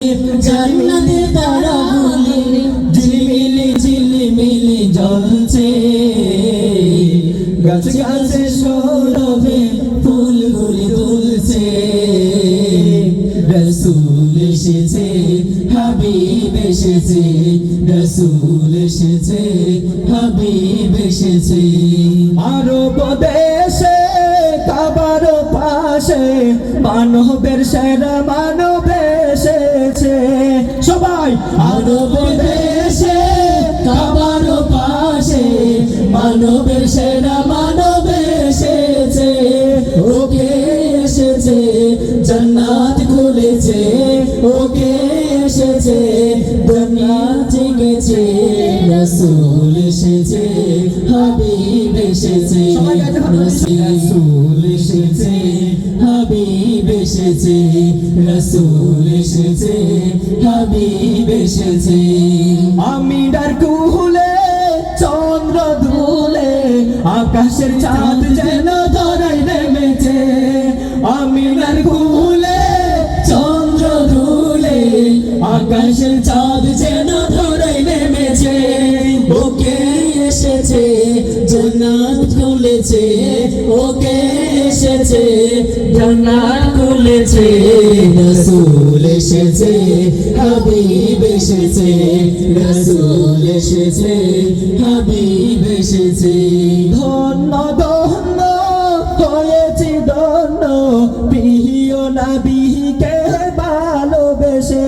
জান্নাতের তারাগুলি ঝিলমিলি ঝিলমিলি জ্বলছে। গাছ গাছে সৌরভে ফুলগুলি দুলছে। রসুল এসেছে, হাবিব এসেছে, রসুল এসেছে, হাবিব এসেছে। আরব দেশে কাবার পাশে মানবের সেরা মানব এসেছে। সবাই আরব দেশে কাবার পাশে মানবের সেরা মানব এসেছে। ওকে এসেছে জান্নাত খুলেছে। ওকে এসেছে দুনিয়া জেগেছে। রসুল এসেছে হাবিব এসেছে। রসুল এসেছে এসেছে, রসুল এসেছে, হাবিব এসেছে। আমি চন্দ্র দুলে আকাশের চাঁদ যেন ধরাই নেমেছে। আমি ডার চন্দ্র ধুলে, আকাশের চাঁদ যেন ধরে নেমেছে। ওকে এসেছে। জান্নাত খুলেছে, ওকে এসেছে, জান্নাত খুলেছে, রসুল এসেছে, হাবিব এসেছে, রসুল এসেছে, হাবিব এসেছে। ধন্য ধন্য, হয়েছি ধন্য, প্রিয় নবীকে ভালোবেসে,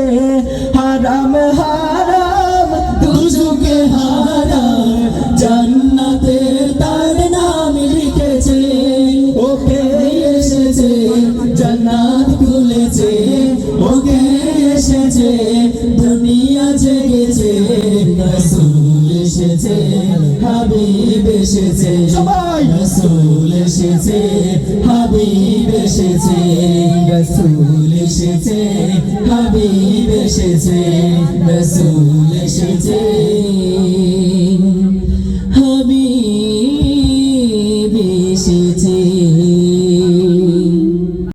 হারাম হারাম দুজুকে হারাম এসেছে দুনিয়া জেগেছে রসুল এসেছে হাবিব এসেছে! রসুল এসেছে হাবিব এসেছে রসুল এসেছে হাবিব এসেছে রসুল এসেছে